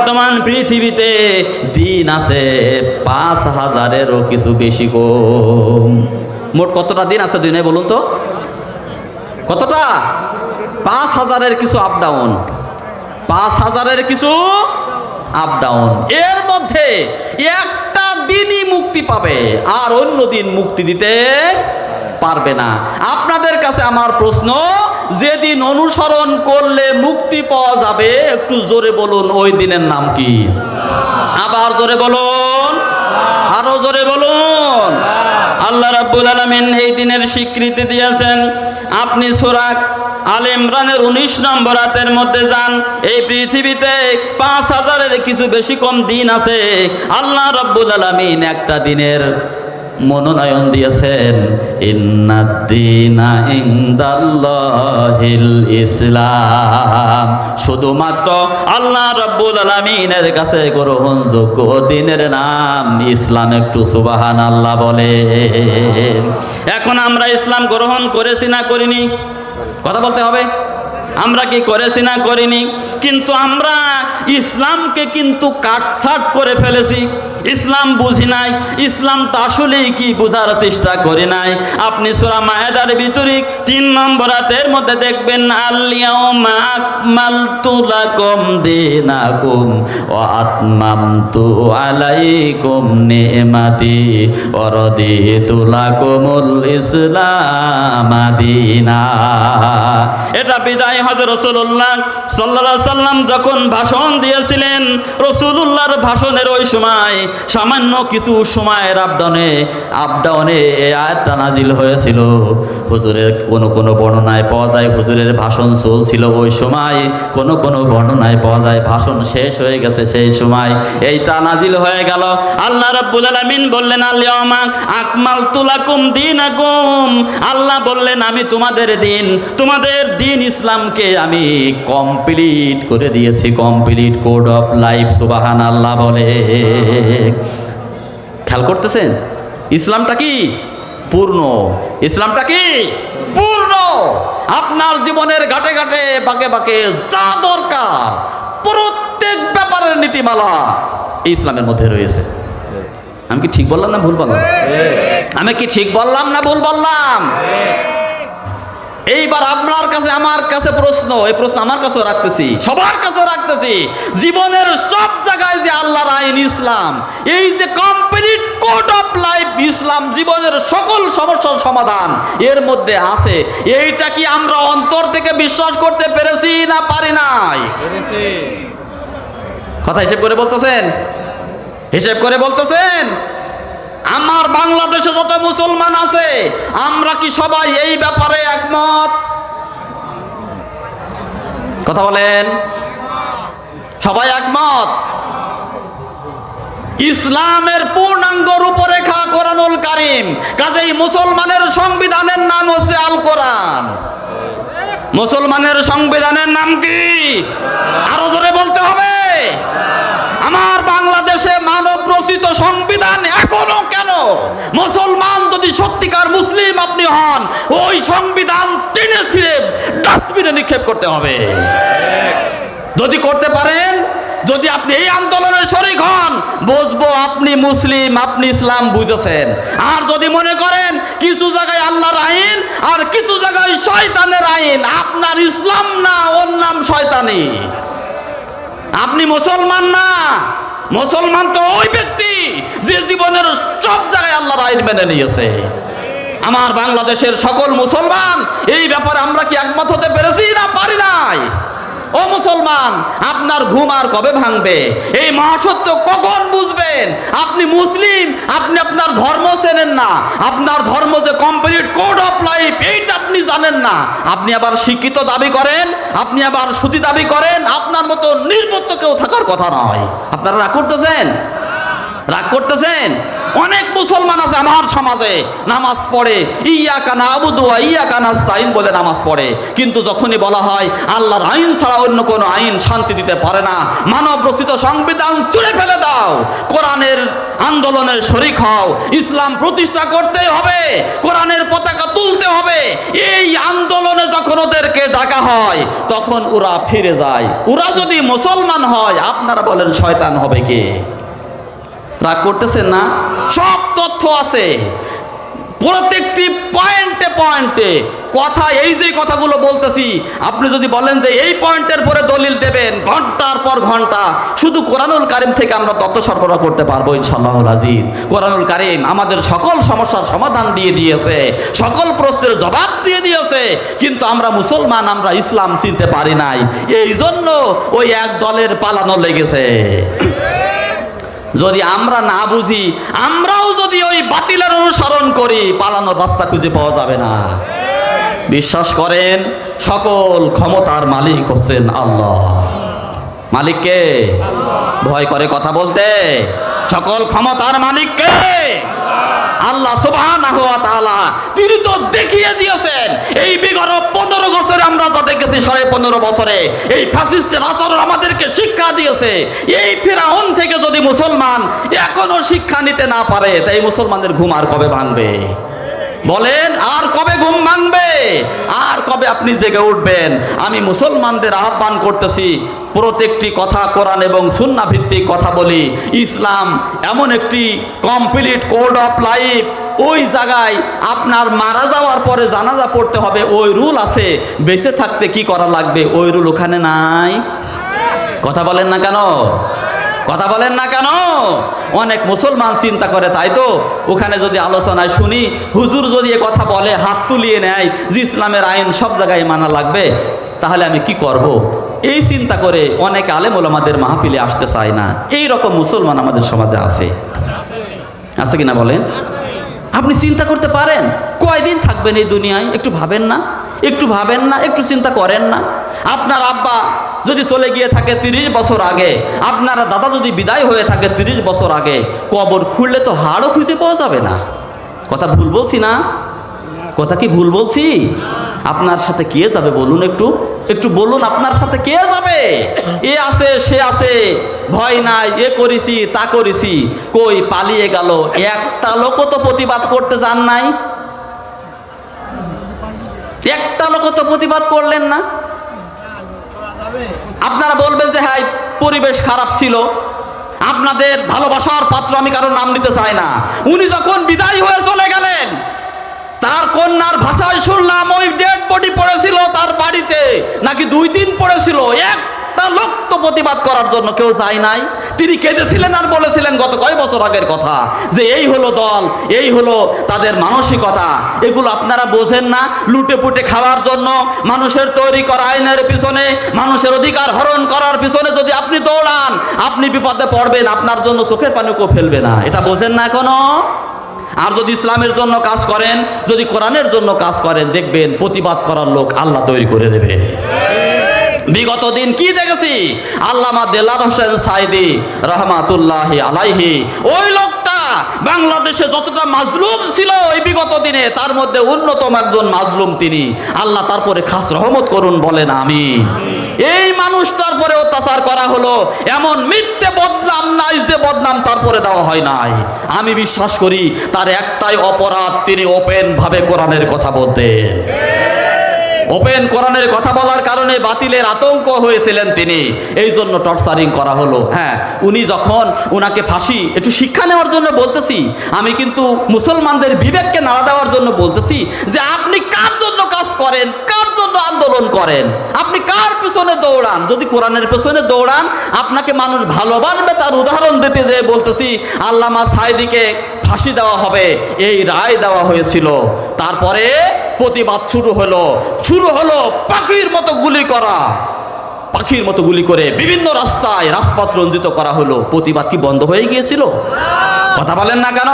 বর্তমান পৃথিবীতে দিন আছে পাঁচ হাজারেরও কিছু বেশি কম মোট কতটা দিন আছে দিনে বলুন তো? কতটা? পাঁচ হাজারের কিছু আপ ডাউন পাঁচ হাজারের কিছু আপ ডাউন এর মধ্যে একটা দিনই মুক্তি পাবে, আর অন্য দিন মুক্তি দিতে পারবে না। আপনাদের কাছে আমার প্রশ্ন যেদিন অনুসরণ করলে মুক্তি পাওয়া যাবে, একটু জোরে বলুন, ওই দিনের নাম কি? আবার জোরে বলুন, আরও জোরে বলুন। আল্লাহ রাব্বুল আলামিন এই দিনের স্বীকৃতি দিয়েছেন। আপনি সুরাক আল ইমরানের উনিশ নম্বর রাতের মধ্যে যান, এই পৃথিবীতে পাঁচ হাজারের কিছু বেশি কম দিন আছে। আল্লাহ রব্বুল আলামিন একটা দিনের মনোনয়ন দিয়েছেন। ইনদাল্লাহিল ইসলাম। শুধুমাত্র আল্লাহ রব্বুল আলামিনের কাছে গ্রহণযোগ্য দিনের নাম ইসলাম একটু সুবাহান আল্লাহ বলে এখন আমরা ইসলাম গ্রহণ করেছি না করিনি? কথা বলতে হবে? আমরা কি করেছি না করিনি? কিন্তু আমরা ইসলামকে কিন্তু কাটছাট করে ফেলেছি। ইসলাম বুঝি নাই, ইসলাম তো আসলেই কি বোঝার চেষ্টা করি নাই। আপনি সুরা মায়েদার ভিতরে তিন নম্বর হাতের মধ্যে দেখবেন আলিয়াউমা আকমালতু লাকুম দীনাকুম ওয়া আতমামতু আলাইকুম নি'মাতি ইসলাম এটা বিদায় ভাষণ এই হয়েছিল। হুজুরের বর্ণনায় পাওয়া যায়, হুজুরের ভাষণ চলছিল ওই সময়, কোনো কোনো বর্ণনায় পাওয়া যায়, ভাষণ শেষ হয়ে গেছে সেই সময়, এইটা নাজিল হয়ে গেল। আল্লাহ রাব্বুল আলামিন বললেন আকমাল তুলাকুম দিনাকুম। আল্লাহ বললেন, আমি তোমাদের দিন তোমাদের দিন ইসলামকে আমি কমপ্লিট করে দিয়েছি কমপ্লিট কোড অফ লাইফ সুবাহান আল্লাহ বলে। খেয়াল করতেছেন? ইসলামটা কি? পূর্ণ। ইসলামটা কি? পূর্ণ। আপনার জীবনের ঘাটে ঘাটে বাঁকে বাঁকে যা দরকার প্রত্যেক ব্যাপারের নীতিমালা ইসলামের মধ্যে রয়েছে। আমি কি ঠিক বললাম না ভুল বললাম? আমি কি ঠিক বললাম না ভুল বললাম? এইবার আপনার কাছে আমার কাছে প্রশ্ন এই প্রশ্ন আমার কাছেও রাখতেছি সবার কাছে রাখতেছি। জীবনের সব জায়গায় যে আল্লাহর আইন ইসলাম এই যে complete code of life Islam জীবনের সকল সমস্যার সমাধান এর মধ্যে আছে। এইটা কি আমরা অন্তর থেকে বিশ্বাস করতে পেরেছি না পারি নাই? কথা হিসেব করে বলতেছেন? হিসেব করে বলতেছেন? আমার বাংলাদেশে যত মুসলমান আছে, আমরা কি সবাই এই ব্যাপারে একমত? কথা বলেন। সবাই একমত? ইসলামের পূর্ণাঙ্গ রূপরেখা কোরআনুল কারিম। কাজেই মুসলমানের সংবিধানের নাম হচ্ছে আল কোরআন মুসলমানের সংবিধানের নাম কি? আরও জোরে বলতে হবে। আমার বাংলাদেশে মানব রচিত সংবিধান এখনও কেন? মুসলমান যদি সত্যিকার মুসলিম আপনি হন, ওই সংবিধান টেনে ছিঁড়ে ডাস্টবিনে নিক্ষেপ করতে হবে। যদি করতে পারেন, যদি আপনি এই আন্দোলনের শরিক হন, বুঝব আপনি মুসলিম, আপনি ইসলাম বুঝেছেন। আর যদি মনে করেন কিছু জায়গায় আল্লাহর আইন আর কিছু জায়গায় শয়তানের আইন, আপনার ইসলাম না, ওর নাম শয়তানি। আপনি মুসলমান না মুসলমান তো ওই ব্যক্তি যে জীবনের সব জায়গায় আল্লাহর আইন মেনে নিয়েছে। আমার বাংলাদেশের সকল মুসলমান, এই ব্যাপারে আমরা কি একমত হতে ও মুসলমান, আপনার ঘুম আর কবে ভাঙবে? এই মহাসত্য কখন বুঝবেন? আপনি মুসলিম, আপনি আপনার ধর্ম চেনেন না। আপনার ধর্ম যে কমপ্লিট কোড অফ লাইফ এইটা আপনি জানেন না। আপনি আবার শিক্ষিত দাবি করেন, আপনি আবার সুতি দাবি করেন, আপনার মতো নির্মত্ত কেউ থাকার কথা নয়। আপনারা রাগ করতেছেন? রাগ করতেছেন? অনেক মুসলমান আছে আমার সমাজে, নামাজ পড়ে ইয়া কানা আবুদুয়া ইয়া কানা স্তাইন বলে নামাজ পড়ে। কিন্তু যখনই বলা হয়, আল্লাহর আইন ছাড়া অন্য কোনো আইন শান্তি দিতে পারে না মানব রচিত সংবিধান চুড়ে ফেলে দাও, কোরআনের আন্দোলনের শরিক হও, ইসলাম প্রতিষ্ঠা করতে হবে, কোরআনের পতাকা তুলতে হবে। এই আন্দোলনে যখন ওদেরকে ডাকা হয়, তখন ওরা ফিরে যায়। ওরা যদি মুসলমান হয়, আপনারা বলেন, শয়তান হবে কে? রাগ করতেছেন না? সব তথ্য আছে। প্রত্যেকটি পয়েন্টে পয়েন্টে কথা, এই যে কথাগুলো বলতেছি, আপনি যদি বলেন যে এই পয়েন্টের পরে দলিল দেবেন, ঘণ্টার পর ঘণ্টা, শুধু কোরআনুল কারিম থেকে আমরা তথ্য সরবরাহ করতে পারব ইনশাল্লাহ রাজিদ কোরআনুল কারিম আমাদের সকল সমস্যার সমাধান দিয়ে দিয়েছে, সকল প্রশ্নের জবাব দিয়ে দিয়েছে, কিন্তু আমরা মুসলমান, আমরা ইসলাম চিনতে পারি নাই। এই জন্য ওই এক দলের পালানো লেগেছে। যদি আমরা না বুঝি, আমরাও যদি ওই বাতিলের অনুসরণ করি, পালানোর রাস্তা খুঁজে পাওয়া যাবে না। বিশ্বাস করেন, সকল ক্ষমতার মালিক হচ্ছেন আল্লাহ। মালিককে ভয় করে কথা বলতে। সকল ক্ষমতার মালিককে আল্লাহ সুবহানাহু ওয়া তাআলা তিনি তো দেখিয়ে দিয়েছেন। এই বিগত আমরা যা দেখেছি সাড়ে পনেরো বছরে, এই ফ্যাসিস্টের আচরণ আমাদেরকে শিক্ষা দিয়েছে। এই ফেরাউন থেকে যদি মুসলমান এখনও শিক্ষা নিতে না পারে তাই মুসলমানদের ঘুম আর কবে ভাঙবে? বলেন, আর কবে ঘুম ভাঙবে? আর কবে আপনি জেগে উঠবেন? আমি মুসলমানদের আহ্বান করতেছি, প্রত্যেকটি কথা কোরআন এবং সুন্না ভিত্তিক কথা বলি। ইসলাম এমন একটি কমপ্লিট কোড অফ লাইফ ওই জায়গায় আপনার মারা যাওয়ার পরে জানাজা পড়তে হবে, ওই রুল আছে। বেঁচে থাকতে কি করা লাগবে? ওই রুল ওখানে নাই। কথা বলেন না কেন? কথা বলেন না কেন? অনেক মুসলমান চিন্তা করে, তাই তো? ওখানে যদি আলোচনায় শুনি, হুজুর যদি এ কথা বলে, হাত তুলিয়ে নেয়, যে ইসলামের আইন সব জায়গায় মানা লাগবে, তাহলে আমি কি করব। এই চিন্তা করে অনেক আলেম ওলামাদের মাহফিলে আসতে চায় না। এই রকম মুসলমান আমাদের সমাজে আছে। আছে কিনা বলেন? আপনি চিন্তা করতে পারেন, কয়দিন থাকবেন এই দুনিয়ায়? একটু ভাবেন না? একটু ভাবেন না? একটু চিন্তা করেন না? আপনার আব্বা যদি চলে গিয়ে থাকে তিরিশ বছর আগে, আপনার দাদা যদি বিদায় হয়ে থাকে তিরিশ বছর আগে, কবর খুললে তো হাড়ও খুঁজে পাওয়া যাবে না। কথা ভুল বলছি না? কথা কি ভুল বলছি? আপনার সাথে কে যাবে বলুন একটু? একটু বলুন, আপনার সাথে কে যাবে? এ আছে, সে আছে, ভয় নাই, এ করেছি, তা করেছি। কই পালিয়ে গেল? একটা লোকও তো প্রতিবাদ করতে যান নাই। একটা লোক তো প্রতিবাদ করলেন না। আপনারা বলবেন যে হ্যাঁ পরিবেশ খারাপ ছিল। আপনাদের ভালোবাসার পাত্র আমি কারোর নাম নিতে চাই না। উনি যখন বিদায় হয়ে চলে গেলেন, তার কন্যার ভাষায় শুনলাম, ওই নাকি দুই দিন পড়েছিল? একটা লোক তো প্রতিবাদ করার জন্য কেউ যায় নাই। তিনি কেঁদেছিলেন আর বলেছিলেন, গত কয় বছর আগের কথা যে এই হলো দল, এই হলো তাদের মানসিকতা। এগুলো আপনারা বোঝেন না। লুটে পুটে খাওয়ার জন্য মানুষের তৈরি করা আইনের পিছনে, মানুষের অধিকার হরণ করার পিছনে যদি আপনি দৌড়ান, আপনি বিপদে পড়বেন, আপনার জন্য চোখের পানিকেও ফেলবে না। এটা বোঝেন না এখনও? আর যদি ইসলামের জন্য কাজ করেন, যদি কোরআনের জন্য কাজ করেন, দেখবেন প্রতিবাদ করার লোক আল্লাহ তৈরি করে দেবে। বিগত দিন কি দেখেছি? আল্লামা দেলার হোসেন সাইদি রহমাতুল্লাহ আলাইহি, ওই লোকটা বাংলাদেশে যতটা মাজলুম ছিল ওই বিগত দিনে, তার মধ্যে অন্যতম একজন মাজলুম তিনি। আল্লাহ তারপরে খাস রহমত করুন, বলেন আমি এই মানুষটার পরে অত্যাচার করা হলো। এমন মিথ্যে বদনাম নাই যে বদনাম তারপরে দেওয়া হয় নাই। আমি বিশ্বাস করি, তার একটাই অপরাধ তিনি ওপেন ভাবে কোরআনের কথা বলতেন। ওপেন কোরআনের কথা বলার কারণে বাতিলের আতঙ্ক হয়েছিলেন তিনি। এই জন্য টর্চারিং করা হলো। হ্যাঁ উনি যখন উনাকে ফাঁসি, একটু শিক্ষা নেওয়ার জন্য বলতেছি, আমি কিন্তু মুসলমানদের বিবেককে নাড়া দেওয়ার জন্য বলতেছি যে আপনি কার জন্য কাজ করেন, কার জন্য আন্দোলন করেন? আপনি কার পেছনে দৌড়ান? যদি কোরআনের পেছনে দৌড়ান, আপনাকে মানুষ ভালোবাসবে, তার উদাহরণ দিতে যেয়ে বলতেছি, আল্লামা সাইদিকে ফাঁসি দেওয়া হবে, এই রায় দেওয়া হয়েছিল। তারপরে প্রতিবাদ শুরু হলো। শুরু হলো পাখির মতো গুলি করা। পাখির মতো গুলি করে বিভিন্ন রাস্তায় রাজপথ রঞ্জিত করা হলো। প্রতিবাদ কি বন্ধ হয়ে গিয়েছিল? কথা বলেন না কেন?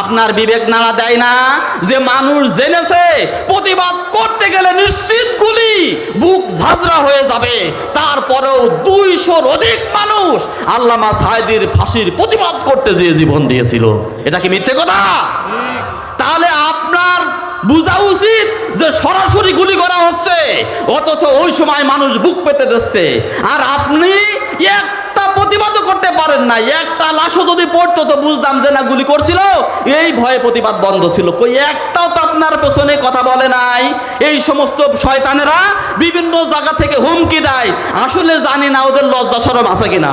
আপনার বিবেক নাড়া দেয় না যে মানুষ জেনেছে প্রতিবাদ করতে গেলে নিশ্চিত গুলি বুক ঝাঁঝরা হয়ে যাবে। তারপরেও দুইশোর অধিক মানুষ আল্লামা সাহেদির ফাঁসির প্রতিবাদ করতে যে জীবন দিয়েছিল। এটা কি মিথ্যে কথা? তাহলে আপনার বোঝা উচিত যে সরাসরি গুলি করা হচ্ছে, অথচ ওই সময় মানুষ বুক পেতে দিচ্ছে আর আপনি একটা প্রতিবাদও করতে পারেন না, একটা লাশও যদি পড়তো তো বুঝতাম যে না, গুলি করছিল, এই ভয়ে প্রতিবাদ বন্ধ ছিল। কই, একটাও তো আপনার পেছনে কথা বলে নাই। এই সমস্ত শয়তানেরা বিভিন্ন জায়গা থেকে হুমকি দেয়। আসলে জানি না ওদের লজ্জা সরম আছে কিনা।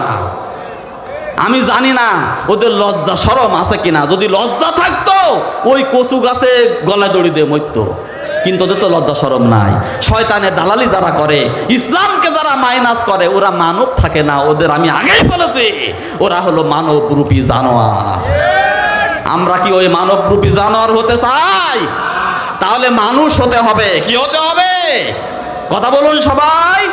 আমি জানি না ওদের লজ্জা সরম আছে কিনা। যদি লজ্জা থাকতো, ওই কচু গাছে গলায় দড়ি দিয়ে মরত। কিন্তু ওদের তো লজ্জা সরম নাই। শয়তানের দালালি যারা করে, ইসলামকে যারা মাইনাস করে, ওরা মানব থাকে না। ওদের আমি আগেই বলেছি, ওরা হলো মানব রূপী জানোয়ার। আমরা কি ওই মানব রূপী জানোয়ার হতে চাই? তাহলে মানুষ হতে হবে। কি হতে হবে? কথা বলুন সবাই।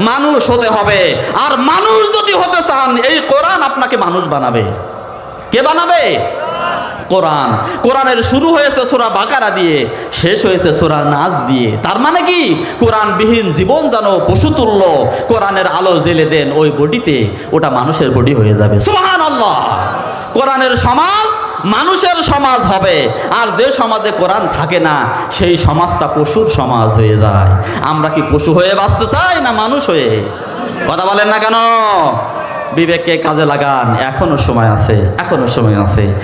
মানুষ হতে হবে। আর মানুষ যদি হতে চান, এই কোরআন আপনাকে মানুষ বানাবে। কে বানাবে? কোরআন। কোরআনের শুরু হয়েছে সোরা বাকারা দিয়ে, শেষ হয়েছে সোরা নাচ দিয়ে। তার মানে কি? কোরআনবিহীন জীবন যেন পশু তুল্য কোরআনের আলো জেলে দেন ওই বডিতে, ওটা মানুষের বডি হয়ে যাবে। সুবাহান কোরআনের সমাজ মানুষের সমাজ হবে। আর যে সমাজে কোরআন থাকে না, সেই সমাজটা পশুর সমাজ হয়ে যায়। আমরা কি পশু হয়ে বাঁচতে চাই না মানুষ হয়ে? কথা বলেন না কেন? বিবেককে কাজে লাগান। এখনও সময় আছে, এখনও সময় আছে।